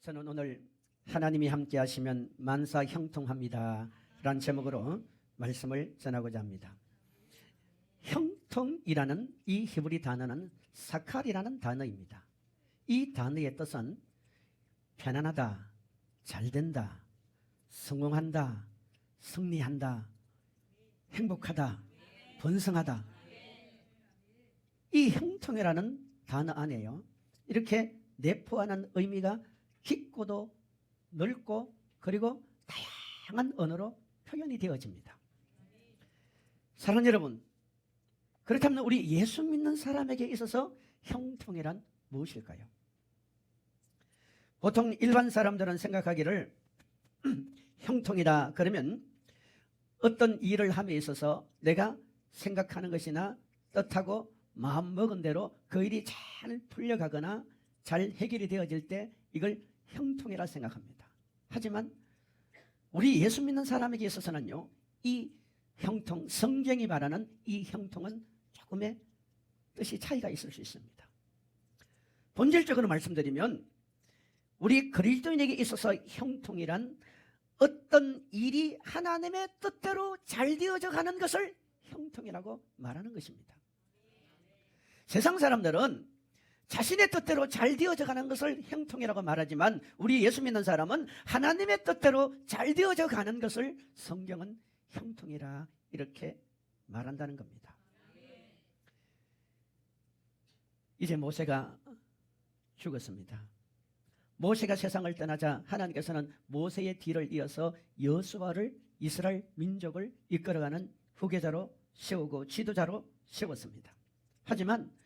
저는 오늘 하나님이 함께 하시면 만사 형통합니다. 라는 제목으로 말씀을 전하고자 합니다. 형통이라는 이 히브리 단어는 사칼이라는 단어입니다. 이 단어의 뜻은 편안하다, 잘 된다, 성공한다, 승리한다, 행복하다, 번성하다. 이 형통이라는 단어 안에요. 이렇게 내포하는 의미가 깊고도 넓고 그리고 다양한 언어로 표현이 되어집니다. 사랑하는 여러분, 그렇다면 우리 예수 믿는 사람에게 있어서 형통이란 무엇일까요? 보통 일반 사람들은 생각하기를 형통이다 그러면 어떤 일을 함에 있어서 내가 생각하는 것이나 뜻하고 마음 먹은 대로 그 일이 잘 풀려가거나 잘 해결이 되어질 때 이걸 형통이라 생각합니다. 하지만 우리 예수 믿는 사람에게 있어서는요, 이 형통, 성경이 말하는 이 형통은 조금의 뜻이 차이가 있을 수 있습니다. 본질적으로 말씀드리면 우리 그리스도인에게 있어서 형통이란 어떤 일이 하나님의 뜻대로 잘 되어져 가는 것을 형통이라고 말하는 것입니다. 세상 사람들은 자신의 뜻대로 잘 되어져 가는 것을 형통이라고 말하지만 우리 예수 믿는 사람은 하나님의 뜻대로 잘 되어져 가는 것을 성경은 형통이라 이렇게 말한다는 겁니다. 이제 모세가 죽었습니다. 모세가 세상을 떠나자 하나님께서는 모세의 뒤를 이어서 여수아를 이스라엘 민족을 이끌어가는 후계자로 세우고 지도자로 세웠습니다. 하지만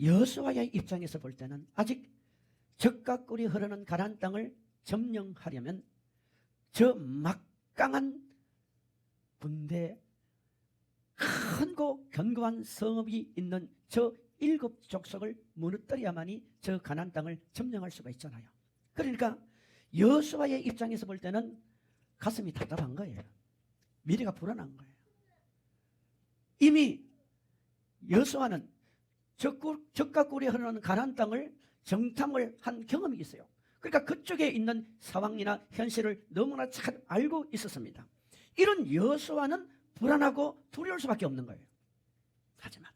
여수아의 입장에서 볼 때는 아직 적과 꿀이 흐르는 가나안 땅을 점령하려면 저 막강한 군대 큰고 견고한 성읍이 있는 저 일곱 족속을 무너뜨려야만이 저 가나안 땅을 점령할 수가 있잖아요. 그러니까 여수아의 입장에서 볼 때는 가슴이 답답한 거예요. 미래가 불안한 거예요. 이미 여수아는 적과 꿀이 흐르는 가나안 땅을 정탐을 한 경험이 있어요. 그러니까 그쪽에 있는 상황이나 현실을 너무나 잘 알고 있었습니다. 이런 여수아는 불안하고 두려울 수밖에 없는 거예요. 하지만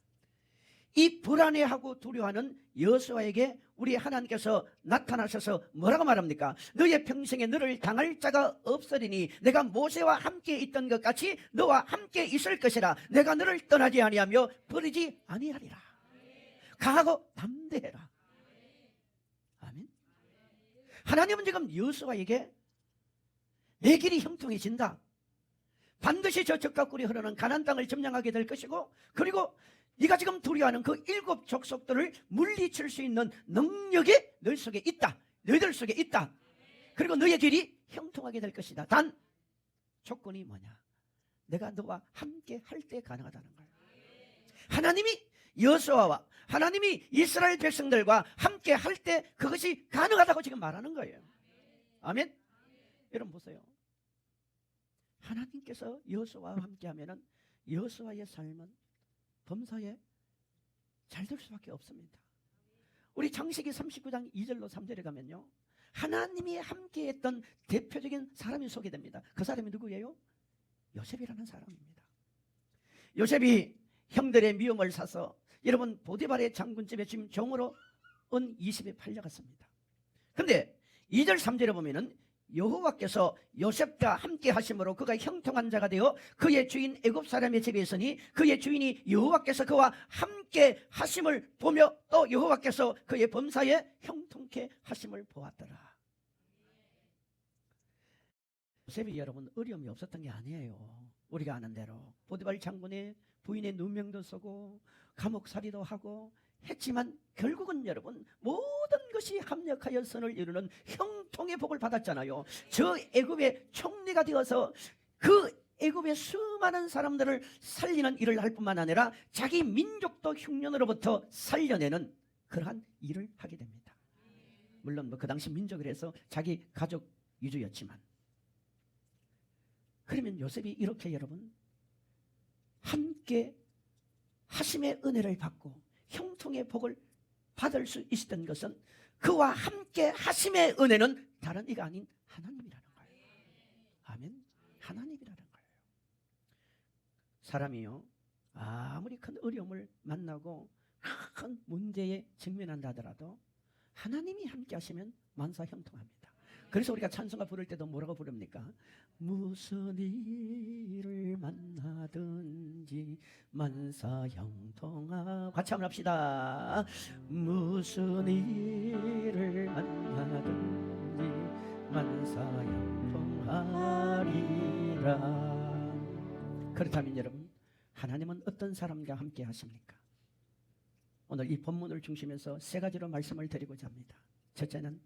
이 불안해하고 두려워하는 여수아에게 우리 하나님께서 나타나셔서 뭐라고 말합니까? 너의 평생에 너를 당할 자가 없으리니 내가 모세와 함께 있던 것 같이 너와 함께 있을 것이라 내가 너를 떠나지 아니하며 버리지 아니하리라. 강하고 담대해라. 아멘. 하나님은 지금 여수아에게 내 길이 형통해진다. 반드시 저 적과 꿀이 흐르는 가난 땅을 점령하게 될 것이고 그리고 네가 지금 두려워하는 그 일곱 족속들을 물리칠 수 있는 능력이 너 속에 있다. 너희들 속에 있다. 그리고 너의 길이 형통하게 될 것이다. 단 조건이 뭐냐? 내가 너와 함께 할 때 가능하다는 거예요. 하나님이 여수아와 하나님이 이스라엘 백성들과 함께 할 때 그것이 가능하다고 지금 말하는 거예요. 아멘. 여러분 보세요. 하나님께서 여수아와 함께하면은 여수아의 삶은 범사에 잘 될 수밖에 없습니다. 우리 창세기 39장 2절로 3절에 가면요. 하나님이 함께했던 대표적인 사람이 소개됩니다. 그 사람이 누구예요? 요셉이라는 사람입니다. 요셉이 형들의 미움을 사서 여러분 보디발의 장군집에 지금 종으로 은 20에 팔려갔습니다. 근데 2절 3절에 보면은 여호와께서 요셉과 함께 하심으로 그가 형통한 자가 되어 그의 주인 애굽 사람의 집에 있으니 그의 주인이 여호와께서 그와 함께 하심을 보며 또 여호와께서 그의 범사에 형통케 하심을 보았더라. 요셉이 여러분 어려움이 없었던 게 아니에요. 우리가 아는 대로 보디발 장군의 부인의 누명도 쓰고 감옥살이도 하고 했지만 결국은 여러분 모든 것이 합력하여 선을 이루는 형통의 복을 받았잖아요. 저 애굽의 총리가 되어서 그 애굽의 수많은 사람들을 살리는 일을 할 뿐만 아니라 자기 민족도 흉년으로부터 살려내는 그러한 일을 하게 됩니다. 물론 뭐 그 당시 민족이라서 자기 가족 위주였지만 그러면 요셉이 이렇게 여러분 함께 하심의 은혜를 받고 형통의 복을 받을 수 있었던 것은 그와 함께 하심의 은혜는 다른 이가 아닌 하나님이라는 거예요. 아멘. 하나님이라는 거예요. 사람이요. 아무리 큰 어려움을 만나고 큰 문제에 직면한다 하더라도 하나님이 함께 하시면 만사 형통합니다. 그래서 우리가 찬송가 부를 때도 뭐라고 부릅니까? 무슨 일을 만나든지 만사형통하 같이 한번 합시다. 무슨 일을 만나든지 만사형통하리라. 그렇다면 여러분 하나님은 어떤 사람과 함께 하십니까? 오늘 이 본문을 중심해서 세 가지로 말씀을 드리고자 합니다. 첫째는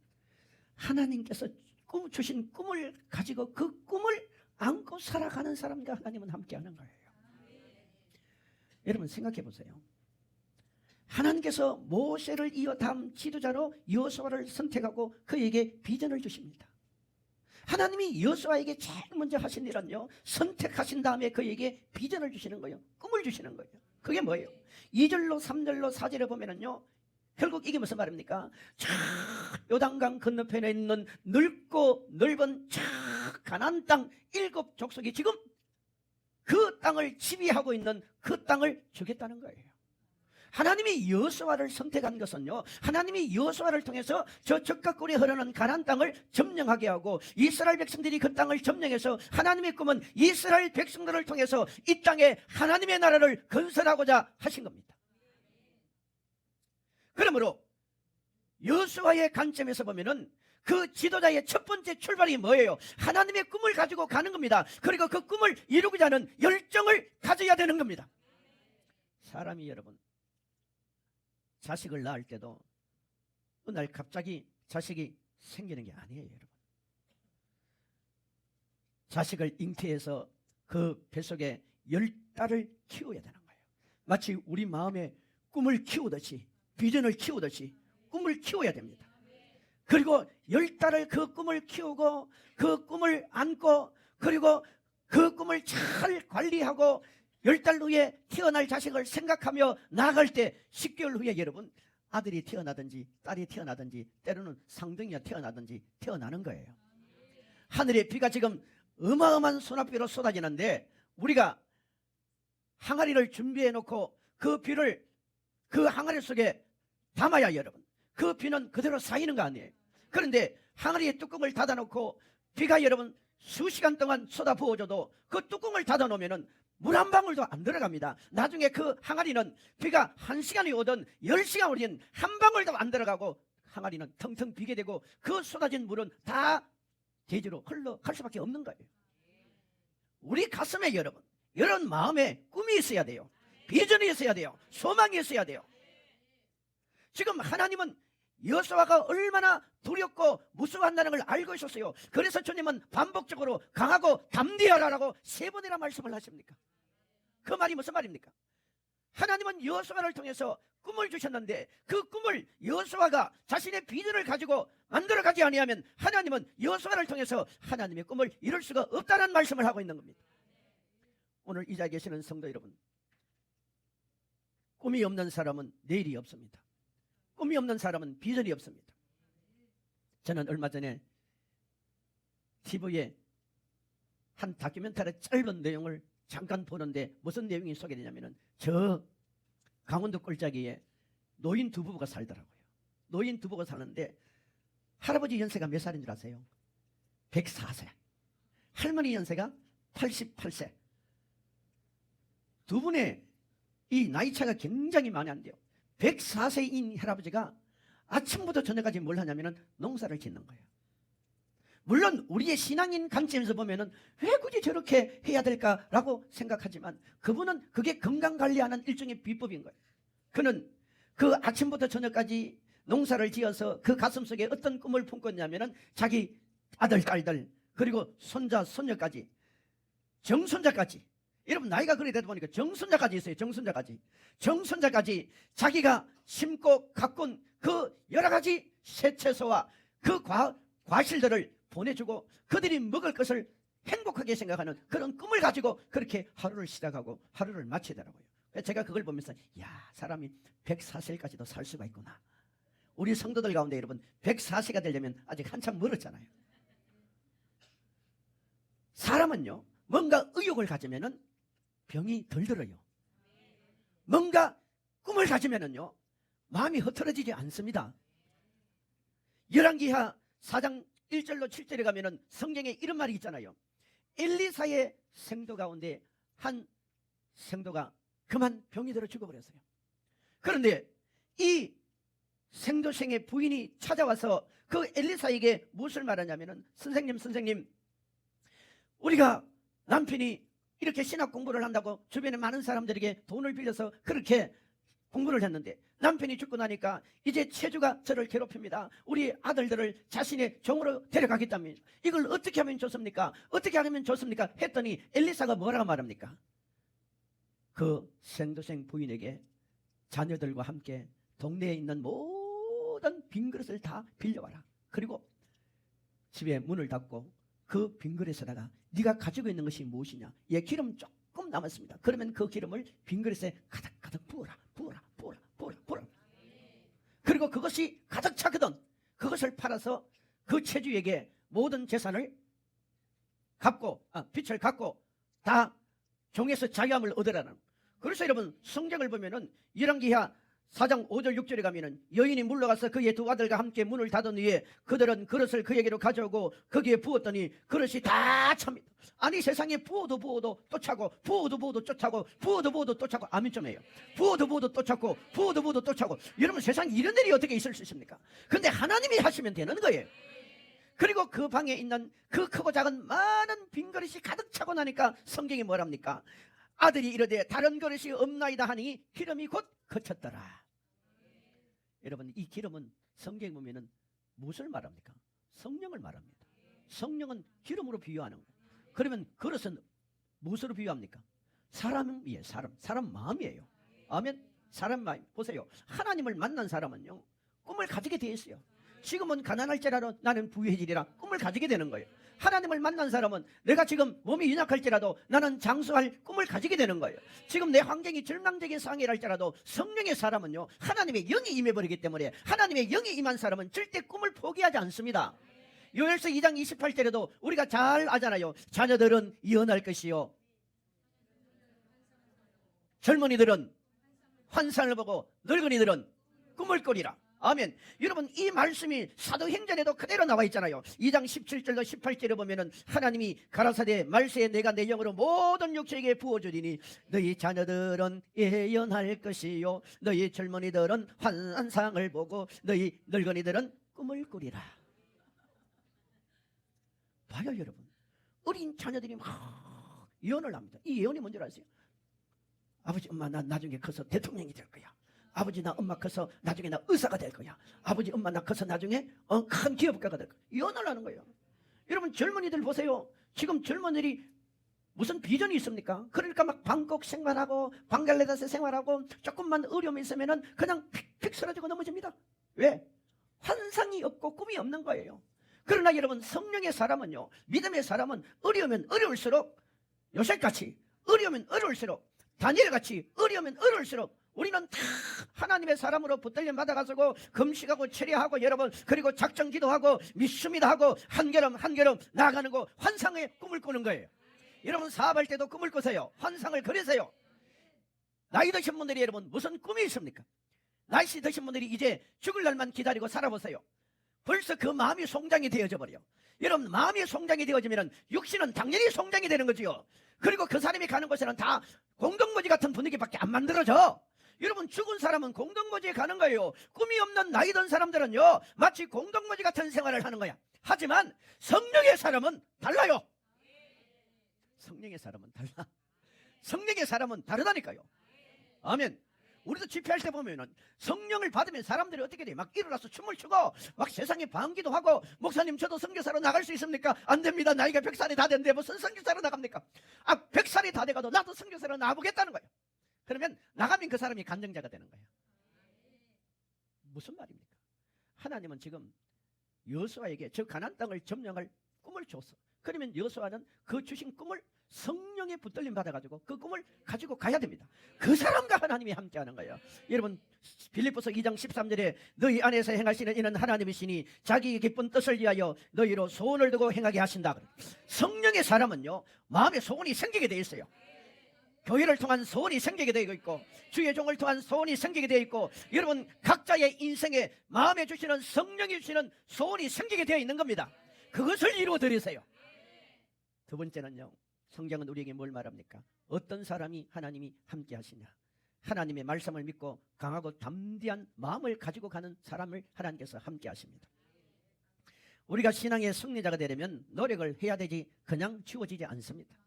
하나님께서 꿈 주신 꿈을 가지고 그 꿈을 안고 살아가는 사람과 하나님은 함께하는 거예요. 여러분 생각해 보세요. 하나님께서 모세를 이어 다음 지도자로 여호수아를 선택하고 그에게 비전을 주십니다. 하나님이 여호수아에게 제일 먼저 하신 일은요. 선택하신 다음에 그에게 비전을 주시는 거예요. 꿈을 주시는 거예요. 그게 뭐예요? 2절로 3절로 4절에 보면은요. 결국 이게 무슨 말입니까? 저 요단강 건너편에 있는 넓고 넓은 저 가나안 땅 일곱 족속이 지금 그 땅을 지배하고 있는 그 땅을 주겠다는 거예요. 하나님이 여호수아를 선택한 것은요. 하나님이 여호수아를 통해서 저 적각골이 흐르는 가나안 땅을 점령하게 하고 이스라엘 백성들이 그 땅을 점령해서 하나님의 꿈은 이스라엘 백성들을 통해서 이 땅에 하나님의 나라를 건설하고자 하신 겁니다. 그러므로 여호수아의 관점에서 보면은 그 지도자의 첫 번째 출발이 뭐예요? 하나님의 꿈을 가지고 가는 겁니다. 그리고 그 꿈을 이루고자 하는 열정을 가져야 되는 겁니다. 사람이 여러분 자식을 낳을 때도 어느 날 갑자기 자식이 생기는 게 아니에요, 여러분. 자식을 잉태해서 그 뱃속에 열 달을 키워야 되는 거예요. 마치 우리 마음의 꿈을 키우듯이 비전을 키우듯이 꿈을 키워야 됩니다. 그리고 열 달을 그 꿈을 키우고 그 꿈을 안고 그리고 그 꿈을 잘 관리하고 열 달 후에 태어날 자식을 생각하며 나아갈 때 10개월 후에 여러분 아들이 태어나든지 딸이 태어나든지 때로는 상등이가 태어나든지 태어나는 거예요. 하늘에 비가 지금 어마어마한 소나비로 쏟아지는데 우리가 항아리를 준비해 놓고 그 비를 그 항아리 속에 담아야 여러분 그 비는 그대로 쌓이는 거 아니에요. 그런데 항아리에 뚜껑을 닫아 놓고 비가 여러분 수시간 동안 쏟아 부어줘도 그 뚜껑을 닫아 놓으면은 물한 방울도 안 들어갑니다. 나중에 그 항아리는 비가 한 시간이 오든 열 시간 오든 한 방울도 안 들어가고 항아리는 텅텅 비게 되고 그 쏟아진 물은 다 대지로 흘러갈 수밖에 없는 거예요. 우리 가슴에 여러분 이런 마음에 꿈이 있어야 돼요. 비전이 있어야 돼요. 소망이 있어야 돼요. 지금 하나님은 여호수아가 얼마나 두렵고 무서워한다는 걸 알고 있었어요. 그래서 주님은 반복적으로 강하고 담대하라라고 세 번이나 말씀을 하십니까? 그 말이 무슨 말입니까? 하나님은 여호수아를 통해서 꿈을 주셨는데 그 꿈을 여호수아가 자신의 비전을 가지고 만들어 가지 아니하면 하나님은 여호수아를 통해서 하나님의 꿈을 이룰 수가 없다는 말씀을 하고 있는 겁니다. 오늘 이 자리에 계시는 성도 여러분, 꿈이 없는 사람은 내일이 없습니다. 꿈이 없는 사람은 비전이 없습니다. 저는 얼마 전에 TV에 한 다큐멘터리 짧은 내용을 잠깐 보는데 무슨 내용이 소개되냐면은 저 강원도 꼴짜기에 노인 두 부부가 살더라고요. 노인 두 부부가 사는데 할아버지 연세가 몇 살인 줄 아세요? 104세. 할머니 연세가 88세. 두 분의 이 나이 차가 굉장히 많이 안 돼요. 104세인 할아버지가 아침부터 저녁까지 뭘 하냐면은 농사를 짓는 거예요. 물론 우리의 신앙인 관점에서 보면은 왜 굳이 저렇게 해야 될까라고 생각하지만 그분은 그게 건강 관리하는 일종의 비법인 거예요. 그는 그 아침부터 저녁까지 농사를 지어서 그 가슴 속에 어떤 꿈을 품고 있냐면은 자기 아들, 딸들 그리고 손자, 손녀까지 정손자까지 여러분 나이가 그래 되다 보니까 정손자까지 있어요. 정손자까지. 정손자까지 자기가 심고 가꾼 그 여러 가지 새채소와 그 과, 과실들을 보내주고 그들이 먹을 것을 행복하게 생각하는 그런 꿈을 가지고 그렇게 하루를 시작하고 하루를 마치더라고요. 제가 그걸 보면서 야 사람이 104세까지도 살 수가 있구나. 우리 성도들 가운데 여러분 104세가 되려면 아직 한참 멀었잖아요. 사람은요 뭔가 의욕을 가지면은 병이 덜 들어요. 뭔가 꿈을 가지면은요 마음이 흐트러지지 않습니다. 열왕기하 4장 1절로 7절에 가면은 성경에 이런 말이 있잖아요. 엘리사의 생도 가운데 한 생도가 그만 병이 들어 죽어버렸어요. 그런데 이 생도생의 부인이 찾아와서 그 엘리사에게 무엇을 말하냐면은 선생님 선생님 우리가 남편이 이렇게 신학 공부를 한다고 주변에 많은 사람들에게 돈을 빌려서 그렇게 공부를 했는데 남편이 죽고 나니까 이제 체주가 저를 괴롭힙니다. 우리 아들들을 자신의 종으로 데려가겠다면 이걸 어떻게 하면 좋습니까? 어떻게 하면 좋습니까? 했더니 엘리사가 뭐라고 말합니까? 그 생도생 부인에게 자녀들과 함께 동네에 있는 모든 빈 그릇을 다 빌려와라. 그리고 집에 문을 닫고 그 빈 그릇에다가 네가 가지고 있는 것이 무엇이냐? 예, 기름 조금 남았습니다. 그러면 그 기름을 빈 그릇에 가득 가득 부어라, 부어라, 부어라, 부어라, 부어라. 그리고 그것이 가득 차거든. 그것을 팔아서 그 체주에게 모든 재산을 갚고, 아, 빚을 갚고 다 종에서 자유함을 얻으라는. 그래서 여러분 성경을 보면은 열왕기하 4장 5절 6절에 가면은 여인이 물러가서 그의 두 아들과 함께 문을 닫은 후에 그들은 그릇을 그에게로 가져오고 거기에 부었더니 그릇이 다 찹니다. 아니 세상에 부어도 부어도 또 차고 부어도 부어도 또 차고 부어도 부어도 또 차고 아멘 좀 해요. 부어도 부어도 또 차고 부어도 부어도 또 차고 여러분 세상에 이런 일이 어떻게 있을 수 있습니까? 근데 하나님이 하시면 되는 거예요. 그리고 그 방에 있는 그 크고 작은 많은 빈 그릇이 가득 차고 나니까 성경이 뭐랍니까? 아들이 이르되 다른 그릇이 없나이다 하니 기름이 곧 그쳤더라. 여러분 이 기름은 성경에 보면은 무엇을 말합니까? 성령을 말합니다. 성령은 기름으로 비유하는 거예요. 그러면 그릇은 무엇으로 비유합니까? 사람이에요. 사람. 사람 마음이에요. 아멘. 사람 마음. 보세요. 하나님을 만난 사람은요. 꿈을 가지게 되어 있어요. 지금은 가난할지라도 나는 부유해지리라 꿈을 가지게 되는 거예요. 하나님을 만난 사람은 내가 지금 몸이 연약할지라도 나는 장수할 꿈을 가지게 되는 거예요. 지금 내 환경이 절망적인 상해랄지라도 성령의 사람은요 하나님의 영이 임해버리기 때문에 하나님의 영이 임한 사람은 절대 꿈을 포기하지 않습니다. 요엘서 2장 28절에도 우리가 잘 아잖아요. 자녀들은 이혼할 것이요. 젊은이들은 환상을 보고 늙은이들은 꿈을 꾸리라. 아멘. 여러분 이 말씀이 사도행전에도 그대로 나와 있잖아요. 2장 17절로 18절에 보면은 하나님이 가라사대 말세에 내가 내 영으로 모든 육체에게 부어주리니 너희 자녀들은 예언할 것이요 너희 젊은이들은 환상을 보고 너희 늙은이들은 꿈을 꾸리라. 봐요 여러분. 어린 자녀들이 막 예언을 합니다. 이 예언이 뭔지 아세요? 아버지 엄마 나 나중에 커서 대통령이 될 거야. 아버지 나 엄마 커서 나중에 나 의사가 될 거야. 아버지 엄마 나 커서 나중에 어, 큰 기업가가 될 거야. 예언을 하는 거예요. 여러분 젊은이들 보세요. 지금 젊은이들이 무슨 비전이 있습니까? 그러니까 막 방콕 생활하고 방갈레다스 생활하고 조금만 어려움이 있으면은 그냥 픽픽 쓰러지고 넘어집니다. 왜? 환상이 없고 꿈이 없는 거예요. 그러나 여러분 성령의 사람은요 믿음의 사람은 어려우면 어려울수록 요셉같이 어려우면 어려울수록 다니엘같이 어려우면 어려울수록 우리는 다 하나님의 사람으로 붙들림 받아가지고 금식하고 체리하고 여러분 그리고 작정 기도하고 믿습니다 하고 한 걸음 한 걸음 나아가는 거 환상의 꿈을 꾸는 거예요 여러분 사업할 때도 꿈을 꾸세요 환상을 그리세요 나이 드신 분들이 여러분 무슨 꿈이 있습니까 나이 드신 분들이 이제 죽을 날만 기다리고 살아보세요 벌써 그 마음이 송장이 되어져 버려. 여러분 마음이 송장이 되어지면 육신은 당연히 송장이 되는 거지요. 그리고 그 사람이 가는 곳에는 다 공동거지 같은 분위기밖에 안 만들어져. 여러분 죽은 사람은 공동거지에 가는 거예요. 꿈이 없는 나이 든 사람들은요 마치 공동거지 같은 생활을 하는 거야. 하지만 성령의 사람은 달라요. 성령의 사람은 달라. 성령의 사람은 다르다니까요. 아멘. 우리도 집회할 때 보면은 성령을 받으면 사람들이 어떻게 돼? 막 일어나서 춤을 추고 막 세상에 반기도 하고 목사님 저도 선교사로 나갈 수 있습니까? 안 됩니다. 나이가 백살이 다 됐는데 무슨 선교사로 나갑니까? 아, 백살이 다 돼가도 나도 선교사로 나보겠다는 거예요. 그러면 나가면 그 사람이 간증자가 되는 거예요. 무슨 말입니까? 하나님은 지금 여수아에게 저 가난 땅을 점령할 꿈을 줬어. 그러면 여수아는 그 주신 꿈을 성령의 붙들림 받아가지고 그 꿈을 가지고 가야 됩니다. 그 사람과 하나님이 함께하는 거예요. 여러분 빌립보서 2장 13절에 너희 안에서 행하시는 이는 하나님이시니 자기 기쁜 뜻을 위하여 너희로 소원을 두고 행하게 하신다. 성령의 사람은요 마음에 소원이 생기게 돼 있어요. 교회를 통한 소원이 생기게 되어 있고 주의 종을 통한 소원이 생기게 되어 있고 여러분 각자의 인생에 마음에 주시는 성령이 주시는 소원이 생기게 되어 있는 겁니다. 그것을 이루어 드리세요. 두 번째는요. 성경은 우리에게 뭘 말합니까? 어떤 사람이 하나님이 함께 하시냐? 하나님의 말씀을 믿고 강하고 담대한 마음을 가지고 가는 사람을 하나님께서 함께 하십니다. 우리가 신앙의 승리자가 되려면 노력을 해야 되지 그냥 주어지지 않습니다.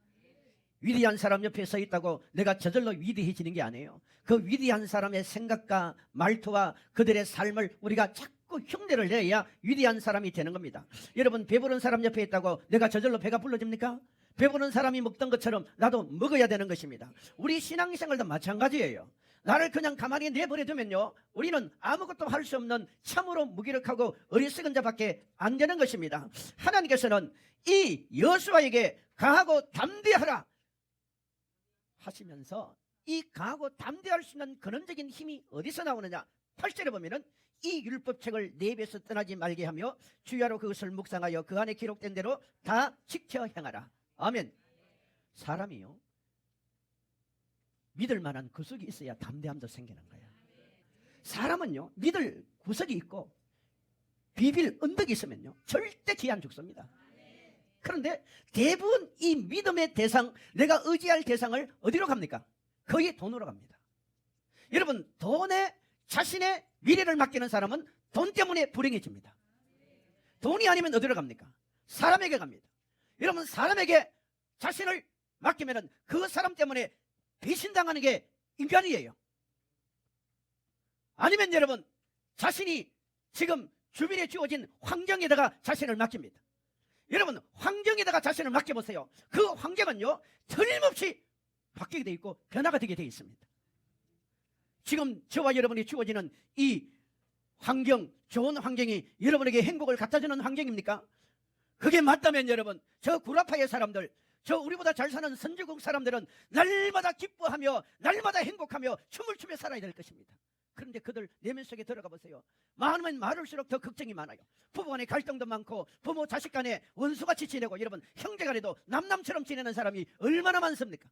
위대한 사람 옆에 서 있다고 내가 저절로 위대해지는 게 아니에요. 그 위대한 사람의 생각과 말투와 그들의 삶을 우리가 자꾸 흉내를 내야 위대한 사람이 되는 겁니다. 여러분 배부른 사람 옆에 있다고 내가 저절로 배가 불러집니까? 배부른 사람이 먹던 것처럼 나도 먹어야 되는 것입니다. 우리 신앙생활도 마찬가지예요. 나를 그냥 가만히 내버려 두면요. 우리는 아무것도 할 수 없는 참으로 무기력하고 어리석은 자밖에 안 되는 것입니다. 하나님께서는 이 여수아에게 강하고 담대하라 하시면서 이 강하고 담대할 수 있는 근원적인 힘이 어디서 나오느냐? 8절에 보면은 이 율법책을 내 입에서 떠나지 말게 하며 주야로 그것을 묵상하여 그 안에 기록된 대로 다 지켜 행하라. 아멘. 사람이요. 믿을 만한 구석이 있어야 담대함도 생기는 거야. 사람은요, 믿을 구석이 있고 비빌 언덕이 있으면요, 절대 기안 죽습니다. 그런데 대부분 이 믿음의 대상, 내가 의지할 대상을 어디로 갑니까? 거의 돈으로 갑니다. 여러분, 돈에 자신의 미래를 맡기는 사람은 돈 때문에 불행해집니다. 돈이 아니면 어디로 갑니까? 사람에게 갑니다. 여러분, 사람에게 자신을 맡기면 그 사람 때문에 배신당하는 게 인간이에요. 아니면 여러분, 자신이 지금 주변에 주어진 환경에다가 자신을 맡깁니다. 여러분 환경에다가 자신을 맡겨보세요. 그 환경은요 틀림없이 바뀌게 돼 있고 변화가 되게 돼 있습니다. 지금 저와 여러분이 주어지는 이 환경, 좋은 환경이 여러분에게 행복을 갖다주는 환경입니까? 그게 맞다면 여러분, 저 구라파의 사람들, 저 우리보다 잘 사는 선주국 사람들은 날마다 기뻐하며 날마다 행복하며 춤을 추며 살아야 될 것입니다. 그런데 그들 내면 속에 들어가 보세요. 많으면 많을수록 더 걱정이 많아요. 부부 간에 갈등도 많고 부모 자식 간에 원수같이 지내고 여러분 형제 간에도 남남처럼 지내는 사람이 얼마나 많습니까?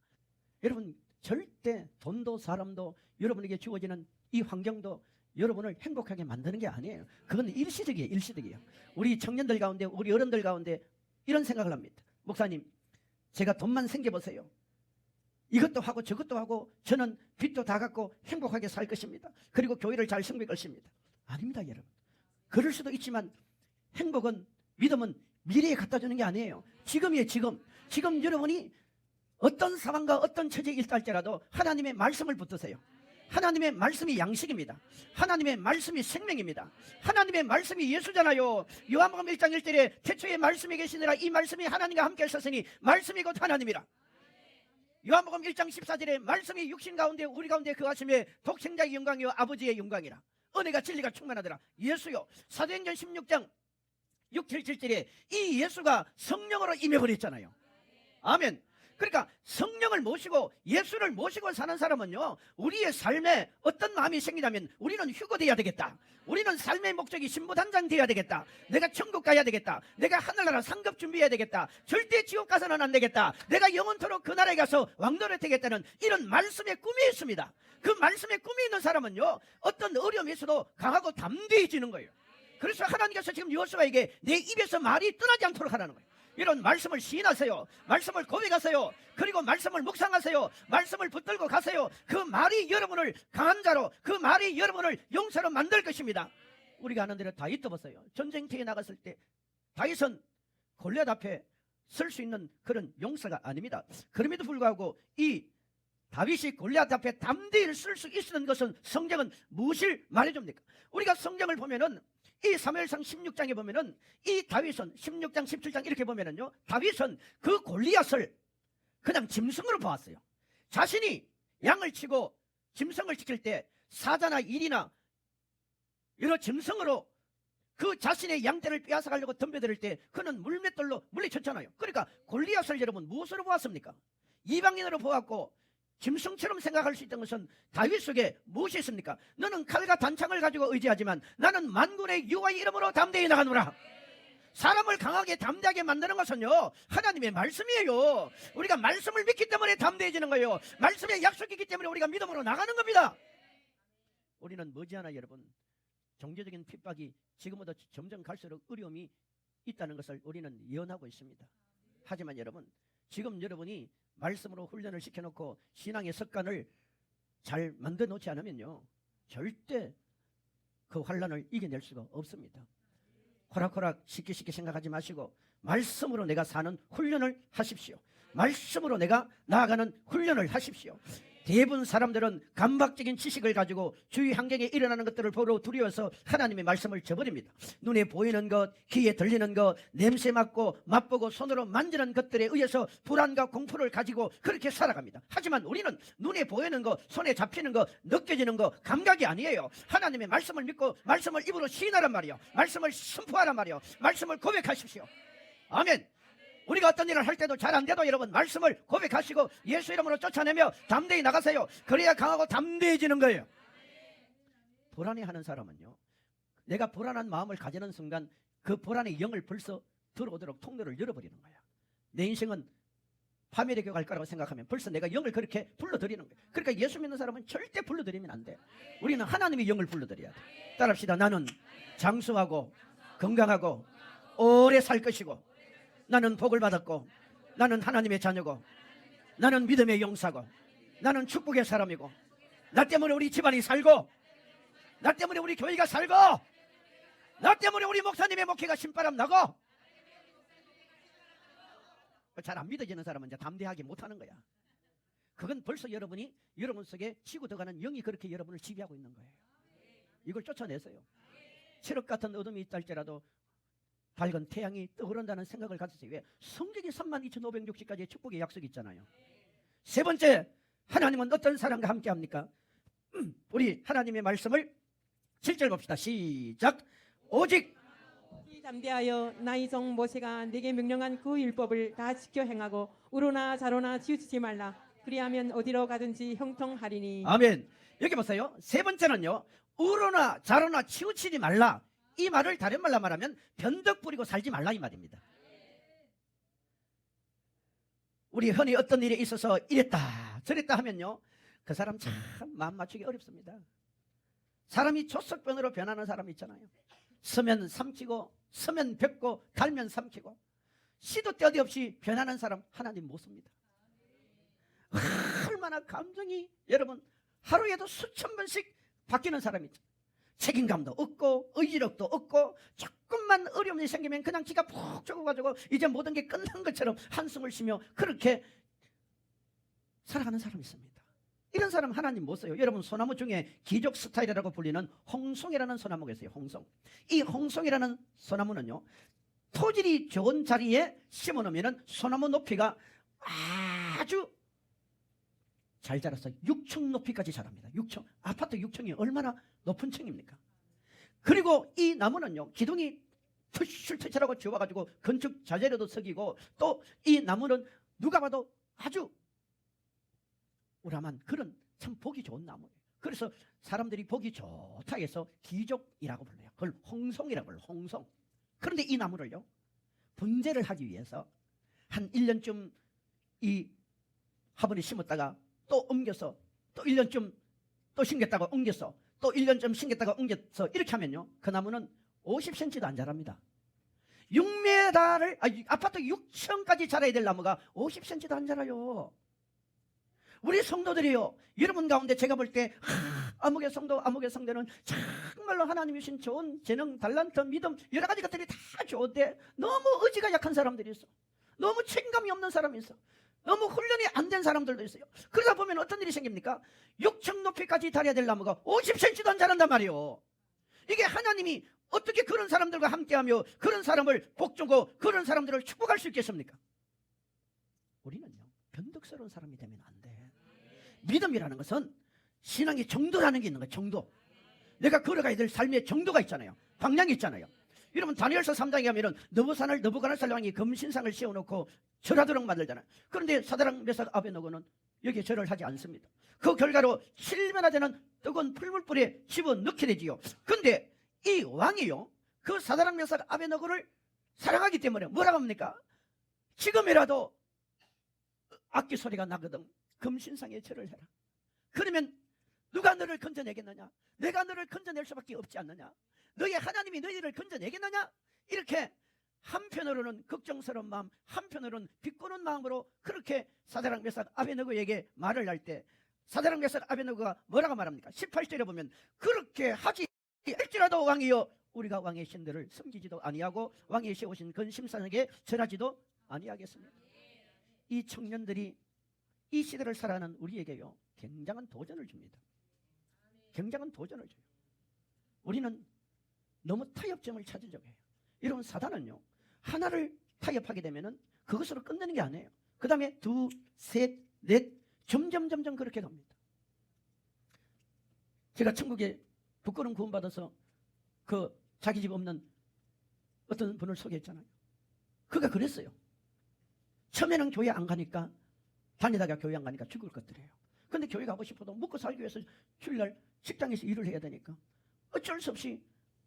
여러분 절대 돈도 사람도 여러분에게 주어지는 이 환경도 여러분을 행복하게 만드는 게 아니에요. 그건 일시적이에요. 일시적이에요. 우리 청년들 가운데 우리 어른들 가운데 이런 생각을 합니다. 목사님 제가 돈만 생겨보세요. 이것도 하고 저것도 하고 저는 빚도 다 갚고 행복하게 살 것입니다. 그리고 교회를 잘 섬길 것입니다. 아닙니다, 여러분. 그럴 수도 있지만 행복은 믿음은 미래에 갖다 주는 게 아니에요. 지금이에요, 지금. 지금 여러분이 어떤 상황과 어떤 처지에 있을지라도 하나님의 말씀을 붙드세요. 하나님의 말씀이 양식입니다. 하나님의 말씀이 생명입니다. 하나님의 말씀이 예수잖아요. 요한복음 1장 1절에 태초에 말씀이 계시느라 이 말씀이 하나님과 함께 하셨으니 말씀이 곧 하나님이라. 요한복음 1장 14절에 말씀이 육신 가운데 우리 가운데 그 아침에 독생자의 영광이요 아버지의 영광이라. 은혜가 진리가 충만하더라. 예수요. 사도행전 16장 6, 7, 7절에 이 예수가 성령으로 임해버렸잖아요. 아멘 그러니까 성령을 모시고 예수를 모시고 사는 사람은요 우리의 삶에 어떤 마음이 생기냐면 우리는 휴거돼야 되겠다. 우리는 삶의 목적이 신부단장 돼야 되겠다. 내가 천국 가야 되겠다. 내가 하늘나라 상급 준비해야 되겠다. 절대 지옥 가서는 안 되겠다. 내가 영원토록 그 나라에 가서 왕노릇 되겠다는 이런 말씀의 꿈이 있습니다. 그 말씀의 꿈이 있는 사람은요 어떤 어려움이 있어도 강하고 담대해지는 거예요. 그래서 하나님께서 지금 여호수아에게 내 입에서 말이 떠나지 않도록 하라는 거예요 이런 말씀을 시인하세요. 말씀을 고백하세요. 그리고 말씀을 묵상하세요. 말씀을 붙들고 가세요. 그 말이 여러분을 강한 자로, 그 말이 여러분을 용사로 만들 것입니다. 우리가 아는 대로 다윗도 보세요. 전쟁터에 나갔을 때 다윗은 골리앗 앞에 설 수 있는 그런 용사가 아닙니다. 그럼에도 불구하고 이 다윗이 골리앗 앞에 담대히 쓸 수 있었던 것은 성경은 무엇을 말해줍니까? 우리가 성경을 보면은 이 사무엘상 16장에 보면은 이 다윗은 16장 17장 이렇게 보면은요 다윗은 그 골리앗을 그냥 짐승으로 보았어요 자신이 양을 치고 짐승을 지킬 때 사자나 일이나 여러 짐승으로 그 자신의 양떼를 빼앗아 가려고 덤벼들 때 그는 물맷돌로 물리쳤잖아요. 그러니까 골리앗을 여러분 무엇으로 보았습니까? 이방인으로 보았고 짐승처럼 생각할 수 있던 것은 다윗 속에 무엇이 있습니까? 너는 칼과 단창을 가지고 의지하지만 나는 만군의 여호와의 이름으로 담대히 나가노라. 사람을 강하게 담대하게 만드는 것은요 하나님의 말씀이에요. 우리가 말씀을 믿기 때문에 담대해지는 거예요. 말씀의 약속이 있기 때문에 우리가 믿음으로 나가는 겁니다. 우리는 머지않아 여러분 경제적인 핍박이 지금보다 점점 갈수록 어려움이 있다는 것을 우리는 예언하고 있습니다. 하지만 여러분 지금 여러분이 말씀으로 훈련을 시켜놓고 신앙의 습관을 잘 만들어 놓지 않으면요 절대 그 환란을 이겨낼 수가 없습니다. 호락호락 쉽게 쉽게 생각하지 마시고 말씀으로 내가 사는 훈련을 하십시오. 말씀으로 내가 나아가는 훈련을 하십시오. 대부분 사람들은 감각적인 지식을 가지고 주위 환경에 일어나는 것들을 보러 두려워서 하나님의 말씀을 저버립니다. 눈에 보이는 것, 귀에 들리는 것, 냄새 맡고 맛보고 손으로 만지는 것들에 의해서 불안과 공포를 가지고 그렇게 살아갑니다. 하지만 우리는 눈에 보이는 것, 손에 잡히는 것, 느껴지는 것, 감각이 아니에요. 하나님의 말씀을 믿고 말씀을 입으로 시인하란 말이요. 말씀을 선포하란 말이요. 말씀을 고백하십시오. 아멘. 우리가 어떤 일을 할 때도 잘 안 돼도 여러분 말씀을 고백하시고 예수 이름으로 쫓아내며 담대히 나가세요. 그래야 강하고 담대해지는 거예요. 불안해하는 사람은요. 내가 불안한 마음을 가지는 순간 그 불안의 영을 벌써 들어오도록 통로를 열어버리는 거야. 내 인생은 파멸의 갈 거라고 생각하면 벌써 내가 영을 그렇게 불러들이는 거야. 그러니까 예수 믿는 사람은 절대 불러들이면 안 돼. 우리는 하나님의 영을 불러들여야 돼. 따라합시다. 나는 장수하고 건강하고 오래 살 것이고 나는 복을 받았고 나는 하나님의 자녀고 나는 믿음의 용사고 나는 축복의 사람이고 나 때문에 우리 집안이 살고 나 때문에 우리 교회가 살고 나 때문에 우리 목사님의 목회가 신바람 나고. 잘 안 믿어지는 사람은 이제 담대하게 못하는 거야. 그건 벌써 여러분이 여러분 속에 치고 들어가는 영이 그렇게 여러분을 지배하고 있는 거예요. 이걸 쫓아내세요. 칠흑 같은 어둠이 있다 할지라도 밝은 태양이 떠오른다는 생각을 가지세요. 왜? 성경이 32,560가지의 축복의 약속이 있잖아요. 세 번째, 하나님은 어떤 사람과 함께 합니까? 음, 우리 하나님의 말씀을 7절 봅시다. 시작. 오직 이 담대하여 나의 종 모세가 내게 명령한 그 율법을 다 지켜 행하고 우로나 자로나 치우치지 말라. 그리하면 어디로 가든지 형통하리니. 아멘. 여기 보세요. 세 번째는요. 우로나 자로나 치우치지 말라. 이 말을 다른 말로 말하면 변덕 부리고 살지 말라 이 말입니다. 우리 흔히 어떤 일에 있어서 이랬다 저랬다 하면요. 그 사람 참 마음 맞추기 어렵습니다. 사람이 조석변으로 변하는 사람 있잖아요. 서면 삼키고 서면 뵙고 달면 삼키고 시도 때어디 없이 변하는 사람 하나님 못 씁니다. 얼마나 감정이 여러분 하루에도 수천 번씩 바뀌는 사람이 있죠. 책임감도 없고 의지력도 없고 조금만 어려움이 생기면 그냥 기가 푹 죽어가지고 이제 모든 게 끝난 것처럼 한숨을 쉬며 그렇게 살아가는 사람이 있습니다. 이런 사람 하나님 못 써요. 여러분 소나무 중에 기적 스타일이라고 불리는 홍송이라는 소나무가 있어요. 홍송. 이 홍송이라는 소나무는요. 토질이 좋은 자리에 심어놓으면 소나무 높이가 아주 잘 자라서 6층 높이까지 자랍니다. 6층. 아파트 6층이 얼마나 높은 층입니까? 그리고 이 나무는요. 기둥이 털실털실하고 지어가지고 건축 자재로도 쓰기고 또 이 나무는 누가 봐도 아주 우람한 그런 참 보기 좋은 나무예요. 그래서 사람들이 보기 좋다 해서 기족이라고 불러요. 그걸 홍송이라고 불러요. 홍송. 그런데 이 나무를요. 분재를 하기 위해서 한 1년쯤 이 화분에 심었다가 또 옮겨서 또 1년쯤 또 심겼다가 옮겨서 또 1년쯤 심겼다가 옮겨서 이렇게 하면요. 그 나무는 50cm도 안 자랍니다. 6m를 아, 아파트 6층까지 자라야 될 나무가 50cm도 안 자라요. 우리 성도들이요. 여러분 가운데 제가 볼때 아무개 성도 아무개 성도는 정말로 하나님이 주신 좋은 재능, 달란트, 믿음 여러 가지 것들이 다 좋은데 너무 의지가 약한 사람들이 있어. 너무 책임감이 없는 사람이 있어. 너무 훈련이 안 된 사람들도 있어요. 그러다 보면 어떤 일이 생깁니까? 6층 높이까지 달아야 될 나무가 50cm도 안 자란단 말이에요. 이게 하나님이 어떻게 그런 사람들과 함께하며 그런 사람을 복주고 그런 사람들을 축복할 수 있겠습니까? 우리는요 변덕스러운 사람이 되면 안 돼. 믿음이라는 것은 신앙의 정도라는 게 있는 거예요. 정도. 내가 걸어가야 될 삶의 정도가 있잖아요. 방향이 있잖아요. 여러분 다니엘서 3장에 가면은 너부산을 너부가나살 왕이 금신상을 씌워놓고 절하도록 만들잖아요. 그런데 사다랑 메삭 아베노고는 여기에 절을 하지 않습니다. 그 결과로 7배나 되는 뜨거운 풀물불에 집어 넣게 되지요. 근데 이 왕이요. 그 사다랑 메삭 아베노고를 사랑하기 때문에 뭐라고 합니까? 지금이라도 악기 소리가 나거든. 금신상에 절을 해라. 그러면 누가 너를 건져내겠느냐? 내가 너를 건져낼 수밖에 없지 않느냐? 너의 하나님이 너희를 건져내겠느냐? 이렇게 한편으로는 걱정스러운 마음, 한편으로는 비꼬는 마음으로 그렇게 사다랑 메삭 아베너그에게 말을 할 때 사다랑 메삭 아베너그가 뭐라고 말합니까? 18절에 보면 그렇게 하지 할지라도 왕이여 우리가 왕의 신들을 섬기지도 아니하고 왕이 세우신 근심산에게 절하지도 아니하겠습니다. 이 청년들이 이 시대를 살아가는 우리에게요 굉장한 도전을 줍니다. 굉장한 도전을 줘요. 우리는 너무 타협점을 찾으려고 해요. 이런 사단은요 하나를 타협하게 되면은 그것으로 끝내는 게 아니에요. 그 다음에 두, 셋, 넷 점점 점점 그렇게 갑니다. 제가 천국에 부끄러운 구원 받아서 그 자기 집 없는 어떤 분을 소개했잖아요. 그가 그랬어요. 처음에는 교회 안 가니까 다니다가 교회 안 가니까 죽을 것들이에요. 근데 교회 가고 싶어도 먹고 살기 위해서 주일날 식당에서 일을 해야 되니까 어쩔 수 없이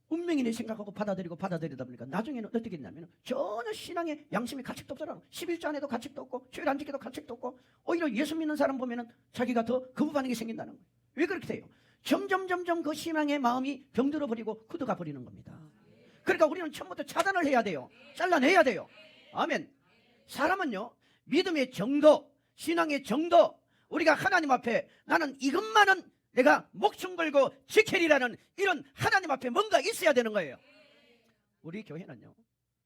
운명이네 생각하고 받아들이고 받아들이다 보니까 나중에는 어떻게 됐냐면 전혀 신앙에 양심이 가책도 없더라. 11조 안에도 가책도 없고 주일 안 지켜도 가책도 없고 오히려 예수 믿는 사람 보면은 자기가 더 거부 반응이 생긴다는 거예요. 왜 그렇게 돼요? 점점 점점 그 신앙의 마음이 병들어 버리고 굳어가 버리는 겁니다. 그러니까 우리는 처음부터 차단을 해야 돼요. 잘라내야 돼요. 아멘. 사람은요 믿음의 정도, 신앙의 정도, 우리가 하나님 앞에 나는 이것만은 내가 목숨 걸고 지키리라는 이런 하나님 앞에 뭔가 있어야 되는 거예요. 우리 교회는요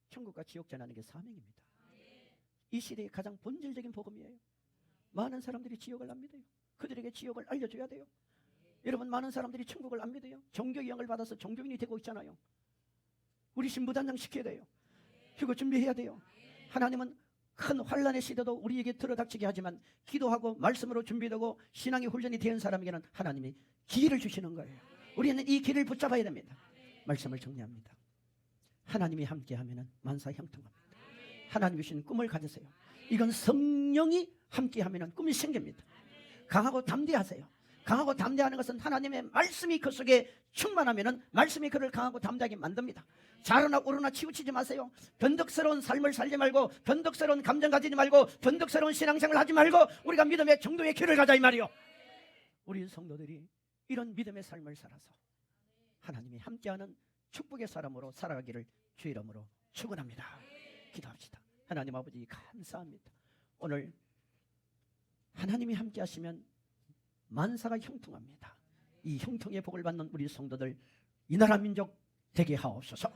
천국과 지옥 전하는 게 사명입니다. 이 시대의 가장 본질적인 복음이에요. 많은 사람들이 지옥을 안 믿어요. 그들에게 지옥을 알려줘야 돼요. 여러분 많은 사람들이 천국을 안 믿어요. 종교 유형을 받아서 종교인이 되고 있잖아요. 우리 신부 단장 시켜야 돼요. 휴거 준비해야 돼요. 하나님은 큰 환란의 시대도 우리에게 들어닥치게 하지만 기도하고 말씀으로 준비되고 신앙의 훈련이 된 사람에게는 하나님이 기회를 주시는 거예요. 우리는 이 길을 붙잡아야 됩니다. 말씀을 정리합니다. 하나님이 함께하면 만사 형통합니다. 하나님 주신 꿈을 가지세요. 이건 성령이 함께하면 꿈이 생깁니다. 강하고 담대하세요. 강하고 담대하는 것은 하나님의 말씀이 그 속에 충만하면 말씀이 그를 강하고 담대하게 만듭니다. 자르나 오르나 치우치지 마세요. 변덕스러운 삶을 살지 말고 변덕스러운 감정 가지지 말고 변덕스러운 신앙생활 하지 말고 우리가 믿음의 정도의 길을 가자 이 말이요. 우리 성도들이 이런 믿음의 삶을 살아서 하나님이 함께하는 축복의 사람으로 살아가기를 주 이름으로 축원합니다. 기도합시다. 하나님 아버지 감사합니다. 오늘 하나님이 함께 하시면 만사가 형통합니다. 이 형통의 복을 받는 우리 성도들 이 나라 민족 되게 하옵소서.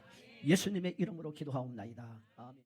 예수님의 이름으로 기도하옵나이다. 아멘.